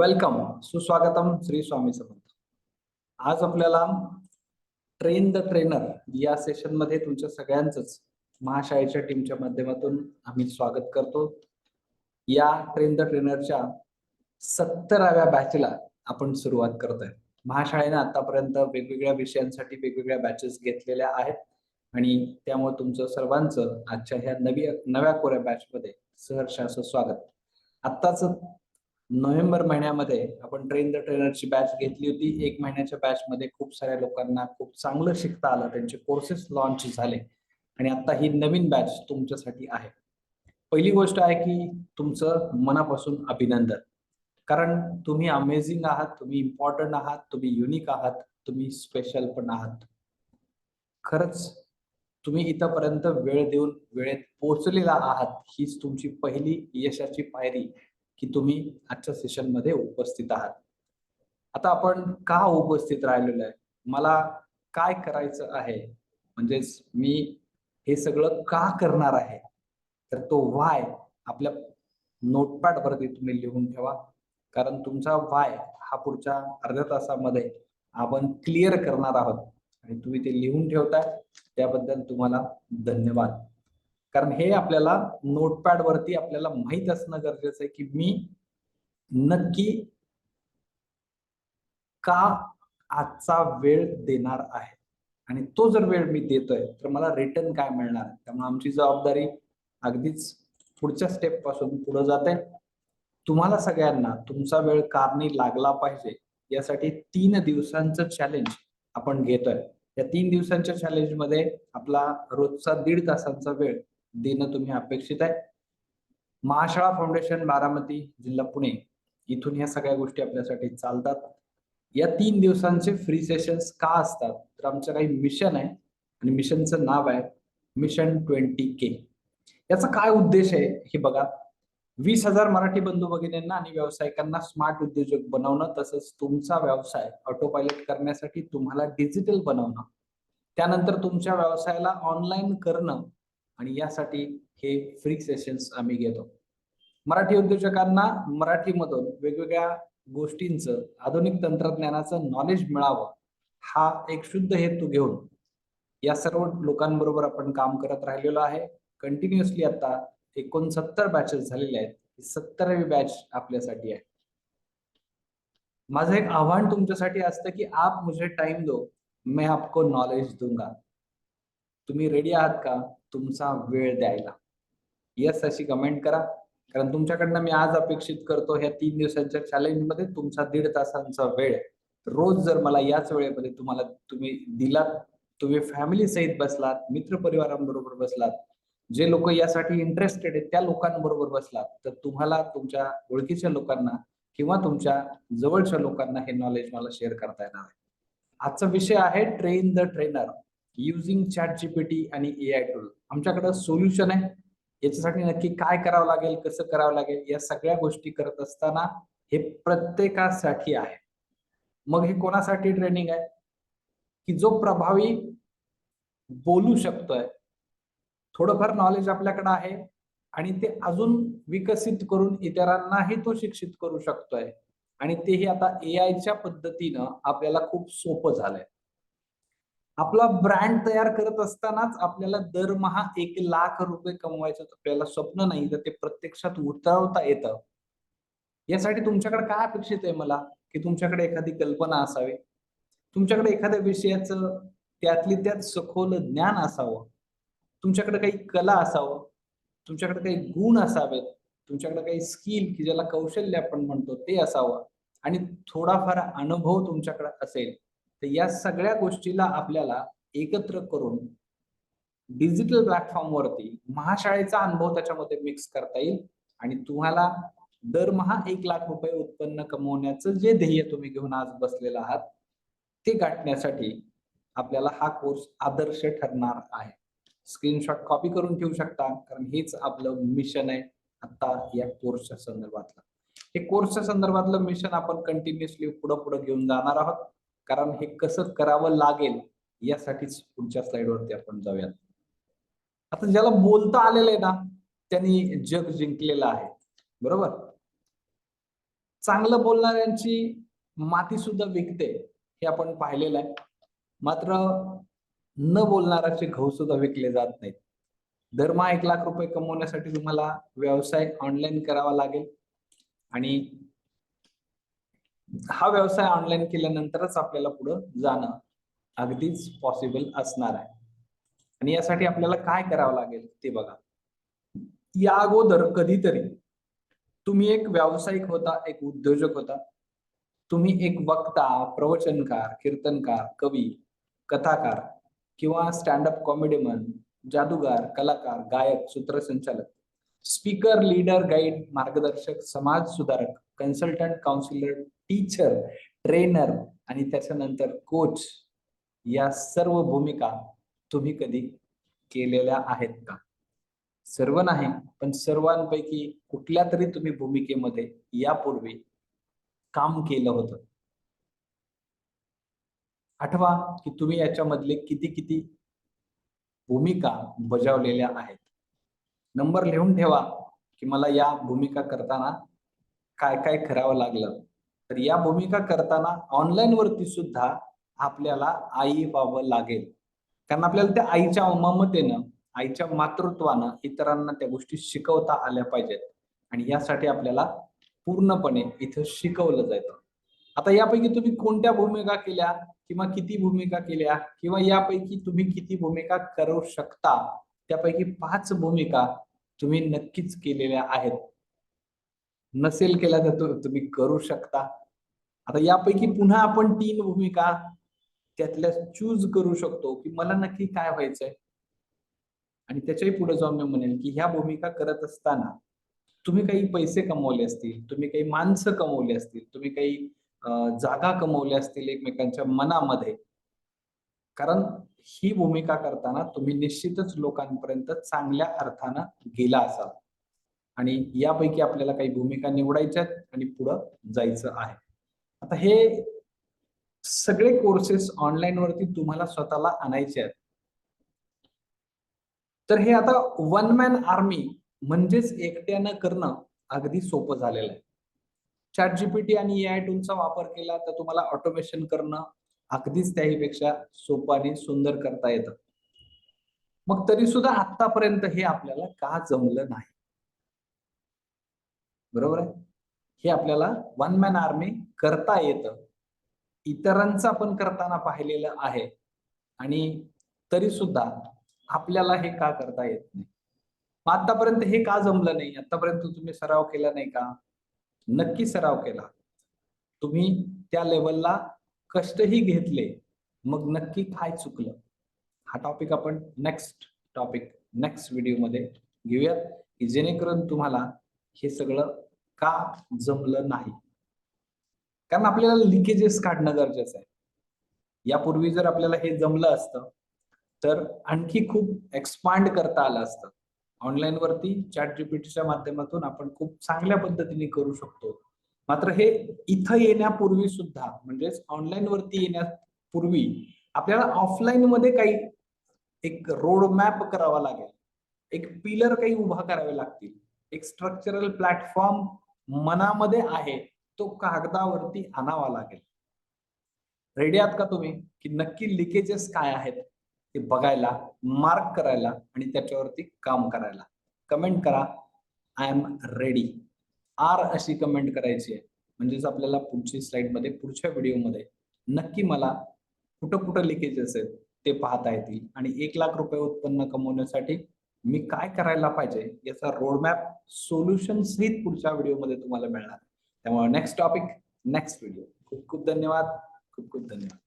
Welcome सुस्वागतम श्री स्वामी समर्थ. आज आपल्याला ट्रेन द ट्रेनर या सेशनमध्ये तुमच्या सगळ्यांच महाशाळेच्या टीमच्या माध्यमातून आम्ही स्वागत करतो. या ट्रेन द ट्रेनरच्या सत्तराव्या बॅचला आपण सुरुवात करतोय. महाशाळेने आतापर्यंत वेगवेगळ्या विषयांसाठी वेगवेगळ्या बॅचेस घेतलेल्या आहेत आणि त्यामुळे तुमचं सर्वांचं आजच्या ह्या नवी नव्या कोऱ्या बॅच मध्ये सहर्ष असं स्वागत. आत्ताच नोव्हेंबर महिन्यामध्ये आपण ट्रेन द ट्रेनरची बॅच घेतली होती. एक महिन्याच्या बॅच मध्ये खूप साऱ्या लोकांना खूप चांगलं शिकता आलं. त्यांचे कोर्सेस लॉन्च झाले. आणि आता ही नवीन बॅच तुमच्यासाठी आहे. पहिली गोष्ट आहे की तुमचं मनापासून अभिनंदन. कारण तुम्ही अमेझिंग आहात तुम्ही इम्पॉर्टंट आहात तुम्ही युनिक आहात तुम्ही स्पेशल पण आहात. खरंच तुम्ही इथपर्यंत वेळ देऊन वेळेत पोहोचलेला आहात हीच तुमची पहिली यशाची पायरी. की तुम्ही आजच्या सेशनमध्ये उपस्थित आहात. आता आपण का उपस्थित राहिलेलो आहे? मला काय करायचं आहे? म्हणजेच मी हे सगळं का करणार आहे? तर तो वाय आपल्या नोटपॅडवरती तुम्ही लिहून ठेवा. कारण तुमचा वाय हा पुढच्या अर्ध्या तासामध्ये आपण क्लिअर करणार आहोत. आणि तुम्ही ते लिहून ठेवताय. त्याबद्दल तुम्हाला धन्यवाद. कारण हे आपल्याला नोटपॅड वरती आपल्याला माहीत असणं गरजेचं आहे की मी नक्की का आजचा वेळ देणार आहे? आणि तो जर वेळ मी देतोय तर मला रिटर्न काय मिळणार? त्यामुळे आमची जबाबदारी अगदीच पुढच्या स्टेपपासून पुढे जाते. तुम्हाला सगळ्यांना तुमचा वेळ कारणी लागला पाहिजे यासाठी तीन दिवसांचं चॅलेंज आपण घेतोय. या तीन दिवसांच्या चॅलेंजमध्ये आपला रोजचा दीड तासांचा वेळ देणं तुम्ही अपेक्षित आहे. महाशाळा फाउंडेशन बारामती जिल्हा पुणे इथून या सगळ्या गोष्टी आपल्यासाठी चालतात. या तीन दिवसांचे फ्री सेशन्स का असतात? तर आमचं काही मिशन आहे आणि मिशनचं नाव आहे मिशन ट्वेंटी के याचा काय उद्देश आहे हे बघा. वीस हजार मराठी बंधू भगिनींना आणि व्यावसायिकांना स्मार्ट उद्योजक बनवणं तसंच तुमचा व्यवसाय ऑटो पायलट करण्यासाठी तुम्हाला डिजिटल बनवणं. त्यानंतर तुमच्या व्यवसायाला ऑनलाईन करणं आणि यासाठी हे फ्री सेशन्स आम्ही घेतो. मराठी उद्योजकांना मराठीमधून वेगवेगळ्या गोष्टींचं आधुनिक तंत्रज्ञानाचं नॉलेज मिळावं हा एक शुद्ध हेतू घेऊन या सर्व लोकांबरोबर आपण काम करत राहिलेलो आहे. कंटिन्युअसली आता एकोणसत्तर बॅचेस झालेले आहेत. सत्तरावी बॅच आपल्यासाठी आहे. माझं एक आव्हान तुमच्यासाठी असतं की आप मुझे टाइम दो मैं आपको नॉलेज दूंगा. तुम्ही रेडी आहात का? तुमचा वेळ द्यायला. यस अशी कमेंट करा. कारण तुमच्याकडनं मी आज अपेक्षित करतो ह्या तीन दिवसांच्या चॅलेंजमध्ये तुमचा दीड तासांचा वेळ. रोज जर मला याच वेळेमध्ये तुम्हाला तुम्ही दिलात तुम्ही फॅमिली सहित बसलात मित्र परिवारांबरोबर बसलात जे लोक यासाठी इंटरेस्टेड आहेत त्या लोकांबरोबर बसलात तर तुम्हाला तुमच्या ओळखीच्या लोकांना किंवा तुमच्या जवळच्या लोकांना हे नॉलेज मला शेअर करता येणार आहे. आजचा विषय आहे train the trainer using chat GPT आणि ए आय टूल आमच्याकडं सोल्युशन आहे. याच्यासाठी नक्की काय करावं लागेल कसं करावं लागेल या सगळ्या गोष्टी करत असताना हे प्रत्येकासाठी आहे. मग हे कोणासाठी ट्रेनिंग आहे? की जो प्रभावी बोलू शकतोय. थोडंफार नॉलेज आपल्याकडे आहे आणि ते अजून विकसित करून इतरांनाही तो शिक्षित करू शकतोय. आणि तेही आता ए आयच्या पद्धतीनं आपल्याला खूप सोपं झालंय. आपला ब्रँड तयार करत असतानाच आपल्याला दरमहा एक लाख रुपये कमवायचं आपल्याला स्वप्न नाही तर ते प्रत्यक्षात उतरवता येतं. यासाठी तुमच्याकडे काय अपेक्षित आहे मला? की तुमच्याकडे एखादी कल्पना असावी? तुमच्याकडे एखाद्या विषयाचं त्यातली त्यात सखोल ज्ञान असावं? तुमच्याकडे काही कला असावं? तुमच्याकडे काही गुण असावेत? तुमच्याकडे काही स्किल की ज्याला कौशल्य आपण म्हणतो ते असावं? आणि थोडाफार अनुभव तुमच्याकडे असेल तर या सगळ्या गोष्टीला आपल्याला एकत्र करून डिजिटल प्लॅटफॉर्म वरती महाशाळेचा अनुभव त्याच्यामध्ये मिक्स करता येईल. आणि तुम्हाला दरमहा एक लाख रुपये उत्पन्न कमवण्याचं जे ध्येय तुम्ही घेऊन आज बसलेला आहात ते गाठण्यासाठी आपल्याला हा कोर्स आदर्श ठरणार आहे. स्क्रीनशॉट कॉपी करून ठेवू शकता कारण हेच आपलं मिशन आहे आता या कोर्सच्या संदर्भातलं. हे कोर्सच्या संदर्भातलं मिशन आपण कंटिन्युअसली पुढं पुढे घेऊन जाणार आहोत. कारण हे कसं करावं लागेल यासाठीच पुढच्या स्लाइडवरती आपण जाऊयात. आता ज्याला बोलता आलेलं आहे ना त्यांनी जग जिंकलेलं आहे. बरोबर? चांगलं बोलणाऱ्यांची माती सुद्धा विकते हे आपण पाहिलेलं आहे. मात्र न बोलणाऱ्याचे घाऊ सुद्धा विकले जात नाहीत. दरमहा एक लाख रुपये कमवण्यासाठी तुम्हाला व्यवसाय ऑनलाईन करावा लागेल. आणि हा व्यवसाय ऑनलाईन केल्यानंतरच आपल्याला पुढं जाणं अगदीच पॉसिबल असणार आहे. आणि यासाठी आपल्याला काय करावं लागेल ते बघा. या अगोदर कधीतरी तुम्ही एक व्यावसायिक होता एक उद्योजक होता. तुम्ही एक वक्ता प्रवचनकार कीर्तनकार कवी कथाकार किंवा स्टँडअप कॉमेडीमन जादूगार कलाकार गायक सूत्रसंचालक स्पीकर लीडर गाईड मार्गदर्शक समाज सुधारक कन्सल्टंट काउन्सिलर टीचर ट्रेनर आणि त्याच्यानंतर कोच या सर्व भूमिका तुम्ही कधी केलेल्या आहेत का? सर्व नाही पण सर्वांपैकी कुठल्या तरी तुम्ही भूमिकेमध्ये यापूर्वी काम केलं होतं? आठवा की तुम्ही याच्यामधले किती किती भूमिका बजावलेल्या आहेत? नंबर लिहून ठेवा की मला या भूमिका करताना काय काय करावं लागलं? तर या भूमिका करताना ऑनलाईन वरती सुद्धा आपल्याला आई व्हावं लागेल. कारण आपल्याला त्या आईच्या ममतेनं आईच्या मातृत्वानं इतरांना त्या गोष्टी शिकवता आल्या पाहिजेत. आणि यासाठी आपल्याला पूर्णपणे इथं शिकवलं जातं आता यापैकी तुम्ही कोणत्या भूमिका केल्या किंवा किती भूमिका केल्या किंवा यापैकी तुम्ही किती भूमिका करू शकता त्यापैकी पाच भूमिका तुम्ही नक्कीच केलेल्या आहेत. नसेल केला तर तुम्ही करू शकता. आता यापैकी पुन्हा आपण तीन भूमिका त्यातल्या चूज करू शकतो की मला नक्की काय व्हायचंय. आणि त्याच्याही पुढे जाऊन मी म्हणेन की ह्या भूमिका करत असताना तुम्ही काही पैसे कमवले असतील तुम्ही काही माणसं कमवली असतील तुम्ही काही जागा कमवल्या असतील एकमेकांच्या मनामध्ये. कारण ही भूमिका करताना तुम्ही निश्चितच लोकांपर्यंत चांगल्या अर्थानं गेला असाल. आणि यापैकी आपल्याला काही भूमिका निवडायच्या आणि पुढं जायचं आहे. आता हे सगळे कोर्सेस ऑनलाईन वरती तुम्हाला स्वतःला आणायचे आहेत. तर हे आता वन मॅन आर्मी म्हणजेच एकट्यानं करणं अगदी सोपं झालेलं आहे. चॅट जीपीटी आणि ए आय टूलचा वापर केला तर तुम्हाला ऑटोमेशन करणं अगदीच त्याहीपेक्षा सोपं आणि सुंदर करता येतं. मग तरी सुद्धा आतापर्यंत हे आपल्याला का जमलं नाही? बरोबर आहे? हे आपल्याला वन मॅन आर्मी करता येतं. इतरांचं आपण करताना पाहिलेलं आहे. आणि तरी सुद्धा आपल्याला हे का करता येत नाही? आतापर्यंत हे का जमलं नाही? आतापर्यंत तुम्ही सराव केला नाही का? नक्की सराव केला. तुम्ही त्या लेवलला कष्टही घेतले. मग नक्की काय चुकलं? हा टॉपिक आपण नेक्स्ट टॉपिक नेक्स्ट व्हिडिओमध्ये घेऊयात की जेणेकरून तुम्हाला हे सगळं का जमलं नाही? कारण आपल्याला लिकेजेस काढणं गरजेचं आहे. यापूर्वी जर आपल्याला हे जमलं असतं तर आणखी खूप एक्सपांड करता आलं असतं. ऑनलाईन वरती चॅट जीपीटीच्या माध्यमातून आपण खूप चांगल्या पद्धतीने करू शकतो. मात्र हे इथं येण्यापूर्वी सुद्धा म्हणजेच ऑनलाईन वरती येण्यापूर्वी आपल्याला ऑफलाईन मध्ये काही एक रोड मॅप करावा लागेल. एक पिलर काही उभा करावे लागतील. एक स्ट्रक्चरल प्लॅटफॉर्म मनामध्ये आहे तो कागदावरती आणावा लागेल. रेडी आहात का तुम्ही? की नक्की लिकेजेस काय आहेत? ते बघायला मार्क करायला आणि त्याच्यावरती काम करायला. कमेंट करा. आय एम रेडी आर अशी कमेंट करायची आहे. म्हणजेच आपल्याला पुढची स्लाइडमध्ये पुढच्या व्हिडिओमध्ये नक्की मला कुठं कुठं लिकेजेस आहेत ते पाहता येतील. आणि एक लाख रुपये उत्पन्न कमवण्यासाठी मी काय करायला पाहिजे याचा रोडमॅप सोल्युशन सहित पुढच्या व्हिडिओमध्ये तुम्हाला मिळणार त्यामुळे नेक्स्ट टॉपिक नेक्स्ट व्हिडिओ खूप खूप धन्यवाद. खूप खूप धन्यवाद.